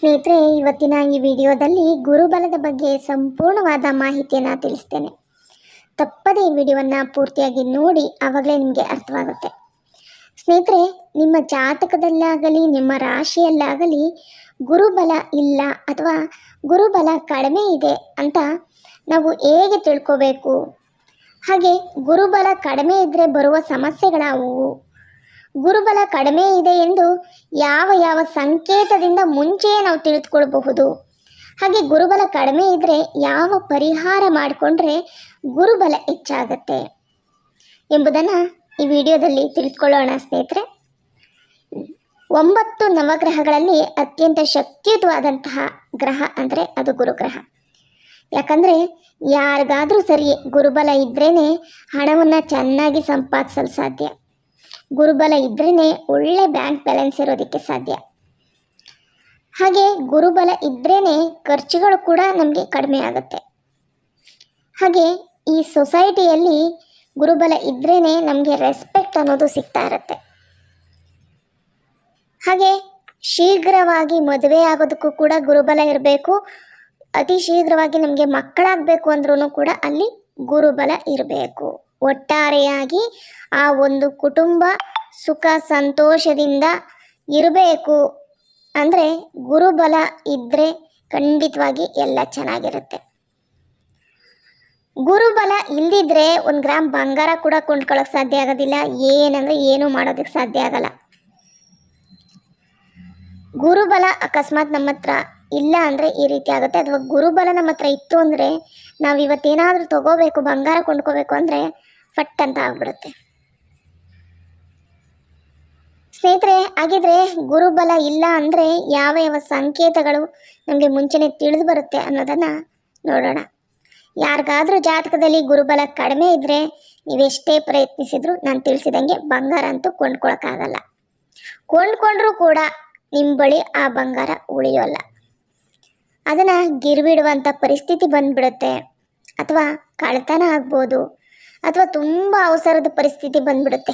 ಸ್ನೇಹಿತರೆ, ಇವತ್ತಿನ ಈ ವಿಡಿಯೋದಲ್ಲಿ ಗುರುಬಲದ ಬಗ್ಗೆ ಸಂಪೂರ್ಣವಾದ ಮಾಹಿತಿಯನ್ನು ತಿಳಿಸ್ತೇನೆ. ತಪ್ಪದೆ ಈ ವಿಡಿಯೋವನ್ನು ಪೂರ್ತಿಯಾಗಿ ನೋಡಿ ಆವಾಗಲೇ ನಿಮಗೆ ಅರ್ಥವಾಗುತ್ತೆ. ಸ್ನೇಹಿತರೆ, ನಿಮ್ಮ ಜಾತಕದಲ್ಲಾಗಲಿ, ನಿಮ್ಮ ರಾಶಿಯಲ್ಲಾಗಲಿ ಗುರುಬಲ ಇಲ್ಲ ಅಥವಾ ಗುರುಬಲ ಕಡಿಮೆ ಇದೆ ಅಂತ ನಾವು ಹೇಗೆ ತಿಳ್ಕೋಬೇಕು? ಹಾಗೆ ಗುರುಬಲ ಕಡಿಮೆ ಇದ್ದರೆ ಬರುವ ಸಮಸ್ಯೆಗಳಾವುವು? ಗುರುಬಲ ಕಡಿಮೆ ಇದೆ ಎಂದು ಯಾವ ಯಾವ ಸಂಕೇತದಿಂದ ಮುಂಚೆಯೇ ನಾವು ತಿಳಿದುಕೊಳ್ಬಹುದು. ಹಾಗೆ ಗುರುಬಲ ಕಡಿಮೆ ಇದ್ದರೆ ಯಾವ ಪರಿಹಾರ ಮಾಡಿಕೊಂಡ್ರೆ ಗುರುಬಲ ಹೆಚ್ಚಾಗತ್ತೆ ಎಂಬುದನ್ನು ಈ ವಿಡಿಯೋದಲ್ಲಿ ತಿಳಿದುಕೊಳ್ಳೋಣ ಸ್ನೇಹಿತರೆ. ಒಂಬತ್ತು ನವಗ್ರಹಗಳಲ್ಲಿ ಅತ್ಯಂತ ಶಕ್ತಿಯುತವಾದಂತಹ ಗ್ರಹ ಅಂದರೆ ಅದು ಗುರುಗ್ರಹ. ಯಾಕಂದರೆ ಯಾರಿಗಾದರೂ ಸರಿ ಗುರುಬಲ ಇದ್ರೇ ಹಣವನ್ನು ಚೆನ್ನಾಗಿ ಸಂಪಾದಿಸಲು ಸಾಧ್ಯ. ಗುರುಬಲ ಇದ್ರೇ ಒಳ್ಳೆ ಬ್ಯಾಂಕ್ ಬ್ಯಾಲೆನ್ಸ್ ಇರೋದಕ್ಕೆ ಸಾಧ್ಯ. ಹಾಗೆ ಗುರುಬಲ ಇದ್ರೇ ಖರ್ಚುಗಳು ಕೂಡ ನಮಗೆ ಕಡಿಮೆ ಆಗುತ್ತೆ. ಹಾಗೆ ಈ ಸೊಸೈಟಿಯಲ್ಲಿ ಗುರುಬಲ ಇದ್ರೇ ನಮಗೆ ರೆಸ್ಪೆಕ್ಟ್ ಅನ್ನೋದು ಸಿಗ್ತಾ ಇರುತ್ತೆ. ಹಾಗೆ ಶೀಘ್ರವಾಗಿ ಮದುವೆ ಆಗೋದಕ್ಕೂ ಕೂಡ ಗುರುಬಲ ಇರಬೇಕು. ಅತಿ ಶೀಘ್ರವಾಗಿ ನಮಗೆ ಮಕ್ಕಳಾಗಬೇಕು ಅಂದ್ರೂ ಕೂಡ ಅಲ್ಲಿ ಗುರುಬಲ ಇರಬೇಕು. ಒಟ್ಟಾರೆಯಾಗಿ ಆ ಒಂದು ಕುಟುಂಬ ಸುಖ ಸಂತೋಷದಿಂದ ಇರಬೇಕು. ಅಂದರೆ ಗುರುಬಲ ಇದ್ದರೆ ಖಂಡಿತವಾಗಿ ಎಲ್ಲ ಚೆನ್ನಾಗಿರುತ್ತೆ. ಗುರುಬಲ ಇಲ್ದಿದ್ರೆ ಒಂದು ಗ್ರಾಮ್ ಬಂಗಾರ ಕೂಡ ಕೊಂಡ್ಕೊಳ್ಳೋಕೆ ಸಾಧ್ಯ ಆಗೋದಿಲ್ಲ. ಏನಂದರೆ ಏನೂ ಮಾಡೋದಕ್ಕೆ ಸಾಧ್ಯ ಆಗಲ್ಲ. ಗುರುಬಲ ಅಕಸ್ಮಾತ್ ನಮ್ಮ ಹತ್ರ ಇಲ್ಲ ಅಂದರೆ ಈ ರೀತಿ ಆಗುತ್ತೆ. ಅಥವಾ ಗುರುಬಲ ನಮ್ಮ ಹತ್ರ ಇತ್ತು ಅಂದರೆ ನಾವು ಇವತ್ತೇನಾದರೂ ತಗೋಬೇಕು, ಬಂಗಾರ ಕೊಂಡ್ಕೋಬೇಕು ಅಂದರೆ ಫಟ್ ಅಂತ ಆಗ್ಬಿಡುತ್ತೆ. ಸ್ನೇಹಿತರೆ, ಹಾಗಿದ್ರೆ ಗುರುಬಲ ಇಲ್ಲ ಅಂದರೆ ಯಾವ ಯಾವ ಸಂಕೇತಗಳು ನಮಗೆ ಮುಂಚೆನೇ ತಿಳಿದು ಬರುತ್ತೆ ಅನ್ನೋದನ್ನು ನೋಡೋಣ. ಯಾರಿಗಾದ್ರೂ ಜಾತಕದಲ್ಲಿ ಗುರುಬಲ ಕಡಿಮೆ ಇದ್ದರೆ ನೀವೆಷ್ಟೇ ಪ್ರಯತ್ನಿಸಿದ್ರು ನಾನು ತಿಳಿಸಿದಂಗೆ ಬಂಗಾರ ಅಂತೂ ಕೊಂಡ್ಕೊಳಕ್ಕಾಗಲ್ಲ. ಕೊಂಡ್ಕೊಂಡ್ರೂ ಕೂಡ ನಿಮ್ಮ ಬಳಿ ಆ ಬಂಗಾರ ಉಳಿಯೋಲ್ಲ. ಅದನ್ನು ಗಿರ್ವಿಡುವಂಥ ಪರಿಸ್ಥಿತಿ ಬಂದ್ಬಿಡುತ್ತೆ. ಅಥವಾ ಕಳ್ತನ ಆಗ್ಬೋದು ಅಥವಾ ತುಂಬ ಅವಸರದ ಪರಿಸ್ಥಿತಿ ಬಂದ್ಬಿಡುತ್ತೆ.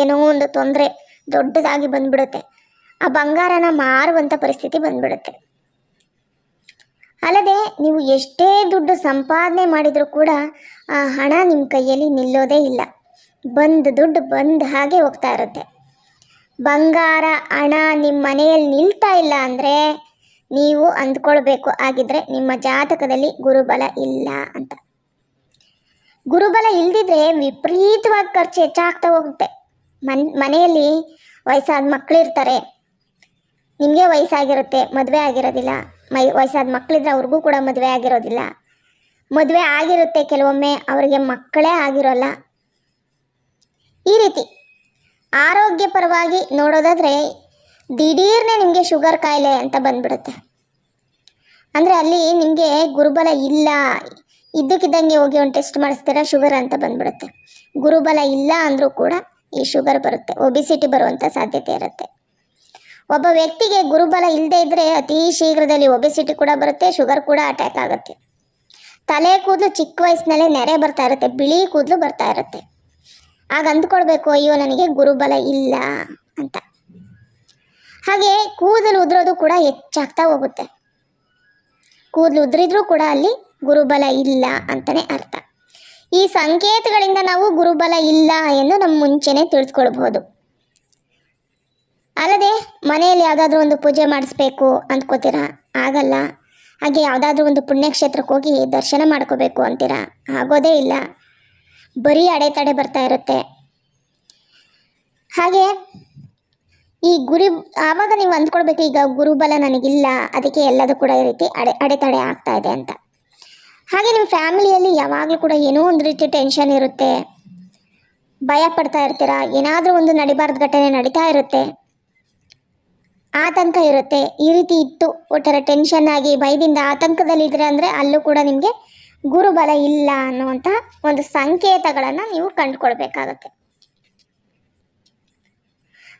ಏನೋ ಒಂದು ತೊಂದರೆ ದೊಡ್ಡದಾಗಿ ಬಂದ್ಬಿಡುತ್ತೆ. ಆ ಬಂಗಾರನ ಮಾರುವಂಥ ಪರಿಸ್ಥಿತಿ ಬಂದ್ಬಿಡುತ್ತೆ. ಅಲ್ಲದೆ ನೀವು ಎಷ್ಟೇ ದುಡ್ಡು ಸಂಪಾದನೆ ಮಾಡಿದರೂ ಕೂಡ ಆ ಹಣ ನಿಮ್ಮ ಕೈಯಲ್ಲಿ ನಿಲ್ಲೋದೇ ಇಲ್ಲ. ಬಂದು ದುಡ್ಡು ಬಂದ ಹಾಗೆ ಹೋಗ್ತಾ ಇರುತ್ತೆ. ಬಂಗಾರ, ಹಣ ನಿಮ್ಮ ಮನೆಯಲ್ಲಿ ನಿಲ್ತಾ ಇಲ್ಲ ಅಂದರೆ ನೀವು ಅಂದ್ಕೊಳ್ಬೇಕು. ಆಗಿದ್ರೆ ನಿಮ್ಮ ಜಾತಕದಲ್ಲಿ ಗುರುಬಲ ಇಲ್ಲ ಅಂತ. ಗುರುಬಲ ಇಲ್ದಿದ್ರೆ ವಿಪರೀತವಾಗಿ ಖರ್ಚು ಹೆಚ್ಚಾಗ್ತಾ ಹೋಗುತ್ತೆ. ಮನ್, ಮನೆಯಲ್ಲಿ ವಯಸ್ಸಾದ ಮಕ್ಕಳಿರ್ತಾರೆ ನಿಮಗೆ ವಯಸ್ಸಾಗಿರುತ್ತೆ, ಮದುವೆ ಆಗಿರೋದಿಲ್ಲ. ಮೈ, ವಯಸ್ಸಾದ ಮಕ್ಕಳಿದ್ರೆ ಅವ್ರಿಗೂ ಕೂಡ ಮದುವೆ ಆಗಿರೋದಿಲ್ಲ. ಮದುವೆ ಆಗಿರುತ್ತೆ ಕೆಲವೊಮ್ಮೆ, ಅವರಿಗೆ ಮಕ್ಕಳೇ ಆಗಿರೋಲ್ಲ. ಈ ರೀತಿ ಆರೋಗ್ಯಪರವಾಗಿ ನೋಡೋದಾದರೆ ದಿಢೀರ್ನೆ ನಿಮಗೆ ಶುಗರ್ ಕಾಯಿಲೆ ಅಂತ ಬಂದ್ಬಿಡುತ್ತೆ. ಅಂದರೆ ಅಲ್ಲಿ ನಿಮಗೆ ಗುರುಬಲ ಇಲ್ಲ ಇದ್ದಕ್ಕಿದ್ದಂಗೆ ಹೋಗಿ ಒಂದು ಟೆಸ್ಟ್ ಮಾಡಿಸ್ತೀರಾ? ಶುಗರ್ ಅಂತ ಬಂದ್ಬಿಡುತ್ತೆ. ಗುರುಬಲ ಇಲ್ಲ ಅಂದರೂ ಕೂಡ ಈ ಶುಗರ್ ಬರುತ್ತೆ. ಒಬಿಸಿಟಿ ಬರುವಂಥ ಸಾಧ್ಯತೆ ಇರುತ್ತೆ. ಒಬ್ಬ ವ್ಯಕ್ತಿಗೆ ಗುರುಬಲ ಇಲ್ಲದೆ ಇದ್ದರೆ ಅತಿ ಶೀಘ್ರದಲ್ಲಿ ಒಬಿಸಿಟಿ ಕೂಡ ಬರುತ್ತೆ ಶುಗರ್ ಕೂಡ ಅಟ್ಯಾಕ್ ಆಗುತ್ತೆ. ತಲೆ ಕೂದಲು ಚಿಕ್ಕ ವಯಸ್ಸಿನಲ್ಲೇ ನೆರೆ ಬರ್ತಾ ಇರುತ್ತೆ, ಬಿಳಿ ಕೂದಲು ಬರ್ತಾ ಇರುತ್ತೆ. ಆಗ ಅಂದ್ಕೊಳ್ಬೇಕು, ಅಯ್ಯೋ, ನನಗೆ ಗುರುಬಲ ಇಲ್ಲ ಅಂತ. ಹಾಗೆ ಕೂದಲು ಉದುರೋದು ಕೂಡ ಹೆಚ್ಚಾಗ್ತಾ ಹೋಗುತ್ತೆ. ಕೂದಲು ಉದುರಿದ್ರೂ ಕೂಡ ಅಲ್ಲಿ ಗುರುಬಲ ಇಲ್ಲ ಅಂತಲೇ ಅರ್ಥ. ಈ ಸಂಕೇತಗಳಿಂದ ನಾವು ಗುರುಬಲ ಇಲ್ಲ ಎಂದು ನಮ್ಮ ಮುಂಚೆನೇ ತಿಳಿದುಕೊಳ್ಬಹುದು. ಅಲ್ಲದೆ ಮನೆಯಲ್ಲಿ ಯಾವುದಾದ್ರೂ ಒಂದು ಪೂಜೆ ಮಾಡಿಸ್ಬೇಕು ಅಂದ್ಕೋತೀರಾ? ಆಗಲ್ಲ. ಹಾಗೆ ಯಾವುದಾದ್ರೂ ಒಂದು ಪುಣ್ಯಕ್ಷೇತ್ರಕ್ಕೆ ಹೋಗಿ ದರ್ಶನ ಮಾಡ್ಕೋಬೇಕು ಅಂತೀರಾ? ಆಗೋದೇ ಇಲ್ಲ. ಬರೀ ಅಡೆತಡೆ ಬರ್ತಾ ಇರುತ್ತೆ. ಹಾಗೆ ಈ ಗುರಿ, ಆವಾಗ ನೀವು ಅಂದ್ಕೊಳ್ಬೇಕು ಈಗ ಗುರುಬಲ ನನಗಿಲ್ಲ, ಅದಕ್ಕೆ ಎಲ್ಲದೂ ಕೂಡ ಈ ರೀತಿ ಅಡೆ, ಅಡೆತಡೆ ಆಗ್ತಾ ಇದೆ ಅಂತ. ಹಾಗೆ ನಿಮ್ಮ ಫ್ಯಾಮಿಲಿಯಲ್ಲಿ ಯಾವಾಗಲೂ ಕೂಡ ಏನೋ ಒಂದು ರೀತಿ ಟೆನ್ಷನ್ ಇರುತ್ತೆ. ಭಯ ಪಡ್ತಾ ಇರ್ತೀರಾ? ಏನಾದರೂ ಒಂದು ನಡಿಬಾರ್ದು ಘಟನೆ ನಡೀತಾ ಇರುತ್ತೆ. ಆತಂಕ ಇರುತ್ತೆ. ಈ ರೀತಿ ಇತ್ತು. ಒಟ್ಟಾರೆ ಟೆನ್ಷನ್ ಆಗಿ, ಭಯದಿಂದ ಆತಂಕದಲ್ಲಿದ್ದೀರ ಅಂದರೆ ಅಲ್ಲೂ ಕೂಡ ನಿಮಗೆ ಗುರುಬಲ ಇಲ್ಲ ಅನ್ನುವಂಥ ಒಂದು ಸಂಕೇತಗಳನ್ನು ನೀವು ಕಂಡುಕೊಳ್ಬೇಕಾಗತ್ತೆ.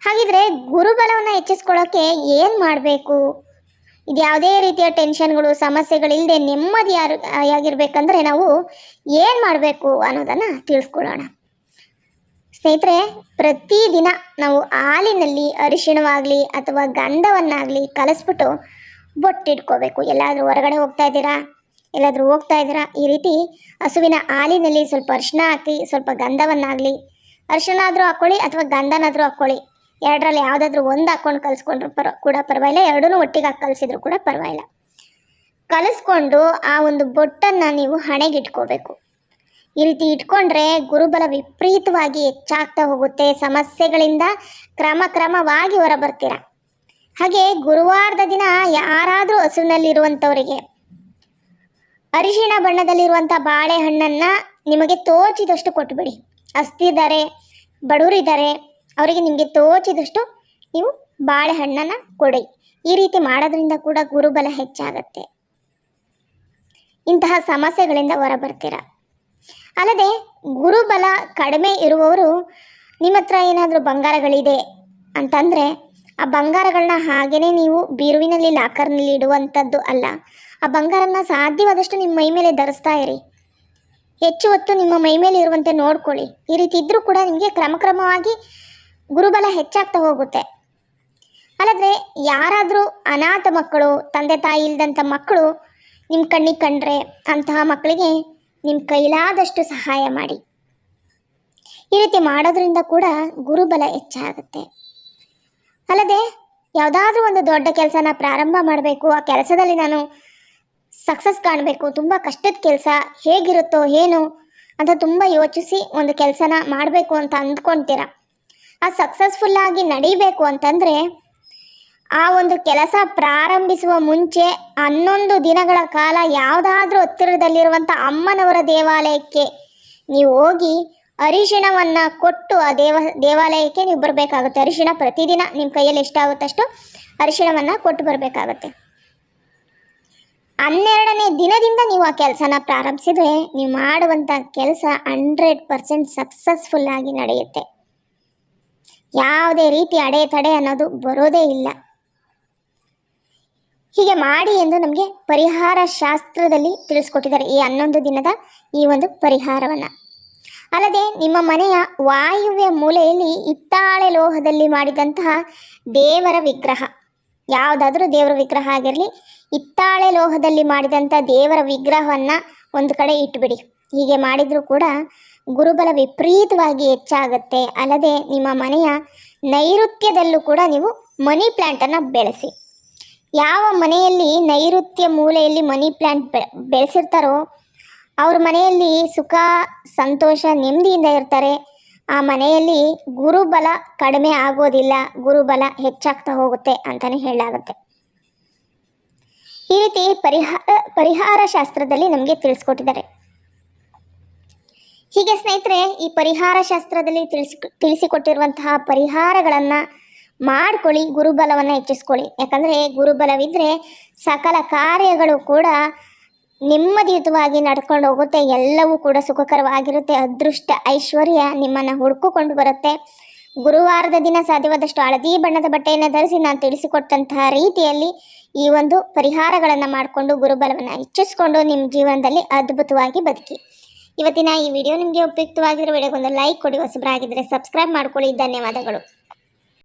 ಹಾಗಿದ್ರೆ ಗುರುಬಲವನ್ನು ಹೆಚ್ಚಿಸ್ಕೊಳ್ಳೋಕ್ಕೆ ಏನು ಮಾಡಬೇಕು? ಇದು ಯಾವುದೇ ರೀತಿಯ ಟೆನ್ಷನ್ಗಳು ಸಮಸ್ಯೆಗಳಿಲ್ಲದೆ ನೆಮ್ಮದಿ ಯಾರು ಆಗಿರ್ಬೇಕಂದ್ರೆ ನಾವು ಏನು ಮಾಡಬೇಕು ಅನ್ನೋದನ್ನು ತಿಳಿಸ್ಕೊಳ್ಳೋಣ. ಸ್ನೇಹಿತರೆ, ಪ್ರತಿದಿನ ನಾವು ಹಾಲಿನಲ್ಲಿ ಅರಿಶಿಣವಾಗಲಿ ಅಥವಾ ಗಂಧವನ್ನಾಗಲಿ ಕಲಿಸ್ಬಿಟ್ಟು ಬೊಟ್ಟಿಟ್ಕೋಬೇಕು. ಎಲ್ಲಾದರೂ ಹೊರಗಡೆ ಹೋಗ್ತಾ ಇದ್ದೀರಾ? ಎಲ್ಲಾದರೂ ಹೋಗ್ತಾ ಇದ್ದೀರಾ? ಈ ರೀತಿ ಹಸುವಿನ ಹಾಲಿನಲ್ಲಿ ಸ್ವಲ್ಪ ಅರಿಶಿನ ಹಾಕಿ, ಸ್ವಲ್ಪ ಗಂಧವನ್ನಾಗಲಿ ಅರಿಶಿನ ಆದರೂ ಹಾಕ್ಕೊಳ್ಳಿ ಅಥವಾ ಗಂಧನಾದರೂ ಹಾಕ್ಕೊಳ್ಳಿ. ಎರಡರಲ್ಲಿ ಯಾವುದಾದ್ರೂ ಒಂದು ಹಾಕ್ಕೊಂಡು ಕಲಿಸ್ಕೊಂಡ್ರು ಪರ, ಕೂಡ ಪರವಾಗಿಲ್ಲ. ಎರಡೂ ಒಟ್ಟಿಗೆ ಹಾಕಿ, ಕಲಿಸಿದ್ರು ಕೂಡ ಪರವಾಗಿಲ್ಲ. ಕಲಿಸ್ಕೊಂಡು ಆ ಒಂದು ಬೊಟ್ಟನ್ನು ನೀವು ಹಣೆಗೆ ಇಟ್ಕೋಬೇಕು ಈ ರೀತಿ ಇಟ್ಕೊಂಡ್ರೆ ಗುರುಬಲ ವಿಪರೀತವಾಗಿ ಹೆಚ್ಚಾಗ್ತಾ ಹೋಗುತ್ತೆ. ಸಮಸ್ಯೆಗಳಿಂದ ಕ್ರಮ ಕ್ರಮವಾಗಿ ಹೊರಬರ್ತೀರ. ಹಾಗೆ ಗುರುವಾರದ ದಿನ ಯಾರಾದರೂ ಹಸುವಿನಲ್ಲಿರುವಂಥವರಿಗೆ, ಅರಿಶಿಣ ಬಣ್ಣದಲ್ಲಿರುವಂಥ ಬಾಳೆಹಣ್ಣನ್ನು ನಿಮಗೆ ತೋಚಿದಷ್ಟು ಕೊಟ್ಟುಬಿಡಿ ಹಸ್ತಿದ್ದಾರೆ ಬಡವರಿದ್ದಾರೆ ಅವರಿಗೆ ನಿಮಗೆ ತೋಚಿದಷ್ಟು ನೀವು ಬಾಳೆಹಣ್ಣನ್ನು ಕೊಡಿ. ಈ ರೀತಿ ಮಾಡೋದ್ರಿಂದ ಕೂಡ ಗುರುಬಲ ಹೆಚ್ಚಾಗತ್ತೆ. ಇಂತಹ ಸಮಸ್ಯೆಗಳಿಂದ ಹೊರಬರ್ತೀರ. ಅಲ್ಲದೆ ಗುರುಬಲ ಕಡಿಮೆ ಇರುವವರು ನಿಮ್ಮ ಹತ್ರ ಏನಾದರೂ ಬಂಗಾರಗಳಿದೆ ಅಂತಂದರೆ ಆ ಬಂಗಾರಗಳನ್ನ ಹಾಗೇ ನೀವು ಬೀರುವಿನಲ್ಲಿ, ಲಾಕರ್ನಲ್ಲಿ ಇಡುವಂಥದ್ದು ಅಲ್ಲ. ಆ ಬಂಗಾರನ ಸಾಧ್ಯವಾದಷ್ಟು ನಿಮ್ಮ ಮೈ ಮೇಲೆ ಧರಿಸ್ತಾ ಇರಿ. ಹೆಚ್ಚು ಹೊತ್ತು ನಿಮ್ಮ ಮೈ ಮೇಲೆ ಇರುವಂತೆ ನೋಡ್ಕೊಳ್ಳಿ. ಈ ರೀತಿ ಇದ್ದರೂ ಕೂಡ ನಿಮಗೆ ಕ್ರಮಕ್ರಮವಾಗಿ ಗುರುಬಲ ಹೆಚ್ಚಾಗ್ತಾ ಹೋಗುತ್ತೆ. ಅಲ್ಲದ್ರೆ ಯಾರಾದರೂ ಅನಾಥ ಮಕ್ಕಳು, ತಂದೆ ತಾಯಿ ಇಲ್ದಂಥ ಮಕ್ಕಳು ನಿಮ್ಮ ಕಣ್ಣಿಗೆ ಕಂಡ್ರೆ ಅಂತಹ ಮಕ್ಕಳಿಗೆ ನಿಮ್ಮ ಕೈಲಾದಷ್ಟು ಸಹಾಯ ಮಾಡಿ. ಈ ರೀತಿ ಮಾಡೋದ್ರಿಂದ ಕೂಡ ಗುರುಬಲ ಹೆಚ್ಚಾಗುತ್ತೆ. ಅಲ್ಲದೆ ಯಾವುದಾದ್ರೂ ಒಂದು ದೊಡ್ಡ ಕೆಲಸನ ಪ್ರಾರಂಭ ಮಾಡಬೇಕು. ಆ ಕೆಲಸದಲ್ಲಿ ನಾನು ಸಕ್ಸಸ್ ಕಾಣಬೇಕು. ತುಂಬ ಕಷ್ಟದ ಕೆಲಸ ಹೇಗಿರುತ್ತೋ, ಏನು ಅಂತ ತುಂಬ ಯೋಚಿಸಿ ಒಂದು ಕೆಲಸನ ಮಾಡಬೇಕು ಅಂತ ಅಂದ್ಕೊಳ್ತೀರ ಆ ಸಕ್ಸಸ್ಫುಲ್ಲಾಗಿ ನಡೀಬೇಕು ಅಂತಂದರೆ ಆ ಒಂದು ಕೆಲಸ ಪ್ರಾರಂಭಿಸುವ ಮುಂಚೆ ಹನ್ನೊಂದು ದಿನಗಳ ಕಾಲ ಯಾವುದಾದ್ರೂ ಹತ್ತಿರದಲ್ಲಿರುವಂಥ ಅಮ್ಮನವರ ದೇವಾಲಯಕ್ಕೆ ನೀವು ಹೋಗಿ ಅರಿಶಿಣವನ್ನು ಕೊಟ್ಟು ಆ ದೇವ, ದೇವಾಲಯಕ್ಕೆ ನೀವು ಬರಬೇಕಾಗುತ್ತೆ. ಅರಿಶಿಣ ಪ್ರತಿದಿನ ನಿಮ್ಮ ಕೈಯಲ್ಲಿ ಎಷ್ಟಾಗುತ್ತಷ್ಟು ಅರಿಶಿಣವನ್ನು ಕೊಟ್ಟು ಬರಬೇಕಾಗುತ್ತೆ. ಹನ್ನೆರಡನೇ ದಿನದಿಂದ ನೀವು ಆ ಕೆಲಸನ ಪ್ರಾರಂಭಿಸಿದ್ರೆ ನೀವು ಮಾಡುವಂಥ ಕೆಲಸ ಹಂಡ್ರೆಡ್ ಪರ್ಸೆಂಟ್ ಸಕ್ಸಸ್ಫುಲ್ ಆಗಿ ನಡೆಯುತ್ತೆ. ಯಾವುದೇ ರೀತಿ ಅಡೆತಡೆ ಅನ್ನೋದು ಬರೋದೇ ಇಲ್ಲ. ಹೀಗೆ ಮಾಡಿ ಎಂದು ನಮಗೆ ಪರಿಹಾರ ಶಾಸ್ತ್ರದಲ್ಲಿ ತಿಳಿಸ್ಕೊಟ್ಟಿದ್ದಾರೆ ಈ ಹನ್ನೊಂದು ದಿನದ ಈ ಒಂದು ಪರಿಹಾರವನ್ನು. ಅಲ್ಲದೆ ನಿಮ್ಮ ಮನೆಯ ವಾಯುವ್ಯ ಮೂಲೆಯಲ್ಲಿ ಹಿತ್ತಾಳೆ ಲೋಹದಲ್ಲಿ ಮಾಡಿದಂತಹ ದೇವರ ವಿಗ್ರಹ. ಯಾವುದಾದ್ರೂ ದೇವರ ವಿಗ್ರಹ ಆಗಿರಲಿ, ಹಿತ್ತಾಳೆ ಲೋಹದಲ್ಲಿ ಮಾಡಿದಂಥ ದೇವರ ವಿಗ್ರಹವನ್ನು ಒಂದು ಕಡೆ ಇಟ್ಬಿಡಿ. ಹೀಗೆ ಮಾಡಿದರೂ ಕೂಡ ಗುರುಬಲ ವಿಪರೀತವಾಗಿ ಹೆಚ್ಚಾಗುತ್ತೆ. ಅಲ್ಲದೆ ನಿಮ್ಮ ಮನೆಯ ನೈಋತ್ಯದಲ್ಲೂ ಕೂಡ ನೀವು ಮನಿ ಪ್ಲ್ಯಾಂಟನ್ನು ಬೆಳೆಸಿ. ಯಾವ ಮನೆಯಲ್ಲಿ ನೈಋತ್ಯ ಮೂಲೆಯಲ್ಲಿ ಮನಿ ಪ್ಲ್ಯಾಂಟ್ ಬೆ, ಬೆಳೆಸಿರ್ತಾರೋ ಅವ್ರ ಮನೆಯಲ್ಲಿ ಸುಖ, ಸಂತೋಷ, ನೆಮ್ಮದಿಯಿಂದ ಇರ್ತಾರೆ. ಆ ಮನೆಯಲ್ಲಿ ಗುರುಬಲ ಕಡಿಮೆ ಆಗೋದಿಲ್ಲ, ಗುರುಬಲ ಹೆಚ್ಚಾಗ್ತಾ ಹೋಗುತ್ತೆ ಅಂತಲೇ ಹೇಳಲಾಗುತ್ತೆ. ಈ ರೀತಿ ಪರಿಹಾರ ಪರಿಹಾರ ಶಾಸ್ತ್ರದಲ್ಲಿ ನಮಗೆ ತಿಳಿಸ್ಕೊಟ್ಟಿದ್ದಾರೆ. ಹೀಗೆ ಸ್ನೇಹಿತರೆ, ಈ ಪರಿಹಾರ ಶಾಸ್ತ್ರದಲ್ಲಿ ತಿಳಿಸಿ, ತಿಳಿಸಿಕೊಟ್ಟಿರುವಂತಹ ಪರಿಹಾರಗಳನ್ನು ಮಾಡ್ಕೊಳ್ಳಿ, ಗುರುಬಲವನ್ನು ಹೆಚ್ಚಿಸ್ಕೊಳ್ಳಿ. ಯಾಕಂದರೆ ಗುರುಬಲವಿದ್ದರೆ ಸಕಲ ಕಾರ್ಯಗಳು ಕೂಡ ನೆಮ್ಮದಿಯುತವಾಗಿ ನಡ್ಕೊಂಡು ಹೋಗುತ್ತೆ, ಎಲ್ಲವೂ ಕೂಡ ಸುಖಕರವಾಗಿರುತ್ತೆ, ಅದೃಷ್ಟ ಐಶ್ವರ್ಯ ನಿಮ್ಮನ್ನು ಹುಡುಕಿಕೊಂಡು ಬರುತ್ತೆ. ಗುರುವಾರದ ದಿನ ಸಾಧ್ಯವಾದಷ್ಟು ಹಳದಿ ಬಣ್ಣದ ಬಟ್ಟೆಯನ್ನು ಧರಿಸಿ ನಾನು ತಿಳಿಸಿಕೊಟ್ಟಂತಹ ರೀತಿಯಲ್ಲಿ ಈ ಒಂದು ಪರಿಹಾರಗಳನ್ನು ಮಾಡಿಕೊಂಡು ಗುರುಬಲವನ್ನು ಹೆಚ್ಚಿಸ್ಕೊಂಡು ನಿಮ್ಮ ಜೀವನದಲ್ಲಿ ಅದ್ಭುತವಾಗಿ ಬದುಕಿ. ಇವತ್ತಿನ ಈ ವಿಡಿಯೋ ನಿಮಗೆ ಉಪಯುಕ್ತವಾಗಿರೋ ವಿಡಿಯೋಗೊಂದು ಲೈಕ್ ಕೊಡಿ ಹೊಸಬರಾಗಿದ್ದರೆ ಸಬ್ಸ್ಕ್ರೈಬ್ ಮಾಡ್ಕೊಳ್ಳಿ. ಧನ್ಯವಾದಗಳು.